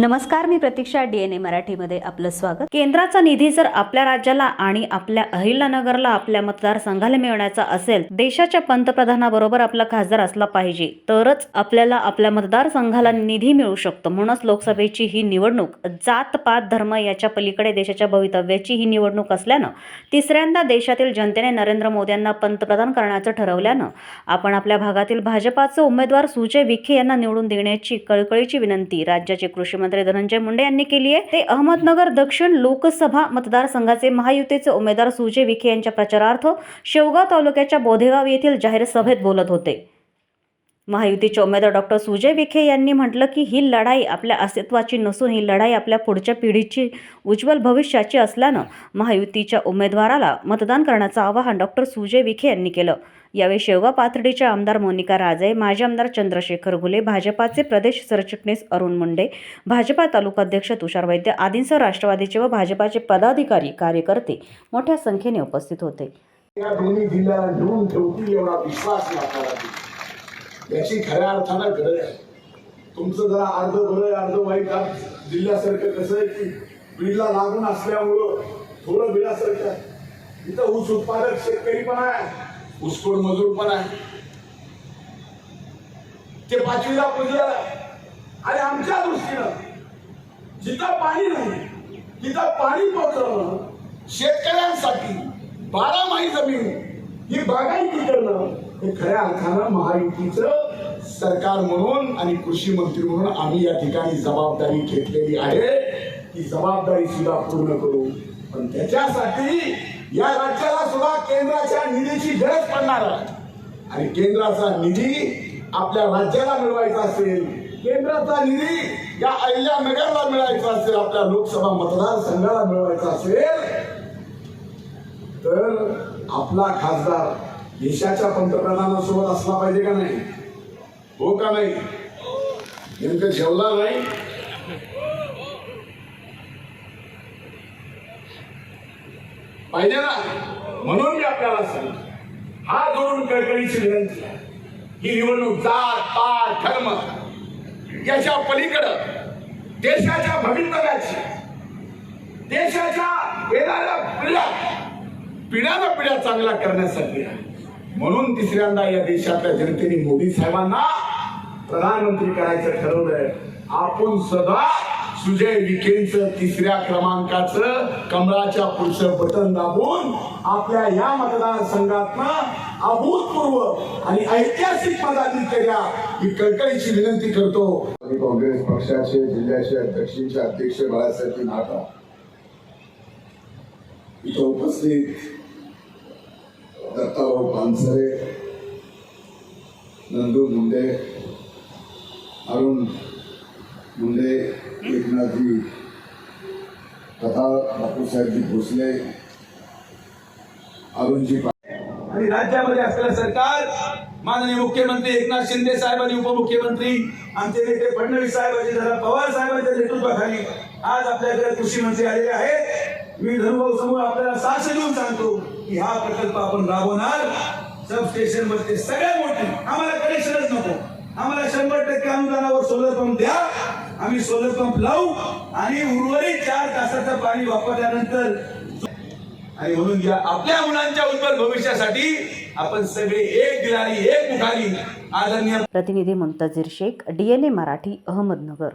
नमस्कार मी प्रतीक्षा डीएनए मराठीमध्ये आपलं स्वागत. केंद्राचा निधी जर आपल्या राज्याला आणि आपल्या अहिल्यानगरला आपल्या मतदारसंघाला मिळण्याचा असेल देशाच्या पंतप्रधानाबरोबर आपला खासदार असला पाहिजे तरच आपल्याला आपल्या मतदारसंघाला निधी मिळू शकतो. म्हणूनच लोकसभेची ही निवडणूक जात पात धर्म याच्या पलीकडे देशाच्या भवितव्याची ही निवडणूक असल्यानं तिसऱ्यांदा देशातील जनतेने नरेंद्र मोदी यांना पंतप्रधान करण्याचं ठरवल्यानं आपण आपल्या भागातील भाजपाचे उमेदवार सुजय विखे यांना निवडून देण्याची कळकळीची विनंती राज्याचे कृषी मुख्यमंत्री धनंजय मुंडे यांनी केली आहे. ते अहमदनगर दक्षिण लोकसभा मतदारसंघाचे महायुतीचे उमेदवार सुजय विखे यांच्या प्रचारार्थ शेवगाव तालुक्याच्या बोधेगाव येथील जाहीर सभेत बोलत होते. महायुतीचे उमेदवार डॉक्टर सुजय विखे यांनी म्हटलं की ही लढाई आपल्या अस्तित्वाची नसून ही लढाई आपल्या पुढच्या पिढीची उज्ज्वल भविष्याची असल्यानं महायुतीच्या उमेदवाराला मतदान करण्याचं आवाहन डॉक्टर सुजय विखे यांनी केलं. यावेळी शेवगाव पाथर्डीचे आमदार मोनिका राजे माजी आमदार चंद्रशेखर घुले भाजपाचे प्रदेश सरचिटणीस अरुण मुंडे भाजपा तालुकाध्यक्ष तुषार वैद्य आदींसह राष्ट्रवादीचे व भाजपाचे पदाधिकारी कार्यकर्ते मोठ्या संख्येने उपस्थित होते. या दोन्ही जिल्ह्याला घेऊन ठेवतील एवढा विश्वास याची खऱ्या अर्थानं गरज आहे. तुमचं जरा अर्ध बरं अर्ध वाईट आज जिल्ह्यासारखं कसं आहे की बीडला लागून असल्यामुळं थोडं बिडासारखं आहे. इथं ऊस उत्पादक शेतकरी पण आहे ऊसकोड मजूर पण आहे. ते पाचवीला पुजलं. आणि आमच्या दृष्टीनं जिथं पाणी नाही तिथं पाणी पोहोचवणं शेतकऱ्यांसाठी बारामाही जमीन ही बागायती करणं हे खऱ्या अर्थानं महायुतीचं सरकार म्हणून आणि कृषी मंत्री म्हणून आम्ही या ठिकाणी जबाबदारी घेतलेली आहे. ती जबाबदारी सुद्धा पूर्ण करू. पण त्याच्यासाठी या राज्याला सुद्धा केंद्राच्या निधीची गरज पडणार आहे. आणि केंद्राचा निधी आपल्या राज्याला मिळवायचा असेल केंद्राचा निधी या अहिल्यानगरला मिळायचा असेल आपल्या लोकसभा मतदारसंघाला मिळवायचा असेल तर आपला खासदार देशाच्या पंतप्रधानासोबत असला पाहिजे का नाही? हो का नाही? नेमकं जेवला नाही? पाहिजे ना? म्हणून मी आपल्याला सांगतो. हा जोडून कळकळीची विनंती आहे. ही निवडणूक जात पात धर्म याच्या पलीकडं देशाच्या भवितव्याची देशाच्या येणाऱ्या पिढ्या पिढ्याला पिढ्या चांगल्या करण्यासाठी आहे. म्हणून तिसऱ्यांदा या देशातल्या जनतेने मोदी साहेबांना प्रधानमंत्री करायचं ठरवलंय. आपण सदा सुजय विखेंचं तिसऱ्या क्रमांकाचं कमळाच्या पुढचं बटन दाबून आपल्या या मतदारसंघातनं अभूतपूर्व आणि ऐतिहासिक पदाधिक केल्या ही कळकळीची विनंती करतो. काँग्रेस पक्षाचे जिल्ह्याचे अध्यक्षीचे अध्यक्ष बाळासाहेब नाटा इथं उपस्थित दत्ताभाऊ पानसरे नंदू मुंडे अरुण मुंडे एकनाथजी तथा बापूसाहेबजी भोसले अरुणजी पा आणि राज्यामध्ये असलेलं सरकार माननीय मुख्यमंत्री एकनाथ शिंदे साहेब आणि उपमुख्यमंत्री आमचे नेते फडणवीस साहेबांचे जरा पवार साहेबांच्या नेतृत्वाखाली आज आपल्याकडे कृषी मंत्री आलेले आहेत. मी धनुभाऊ समोर आपल्याला साक्ष देऊन सांगतो की हा प्रकल्प आपण राबवणार. सबस्टेशनमध्ये सगळ्यात मोठी. आम्हाला कनेक्शनच नको. आम्हाला शंभर टक्के अनुदानावर सोलर पंप द्या. आम्ही सोलर पंप लावू आणि उर्वरित चार तासाचं पाणी वापरल्यानंतर आणि म्हणून या आपल्या मुलांच्या उज्ज्वल भविष्यासाठी आपण सगळे एक दिलारी एक मुखारी आदरणीय प्रतिनिधी मुंतजीर शेख डीएनए मराठी अहमदनगर.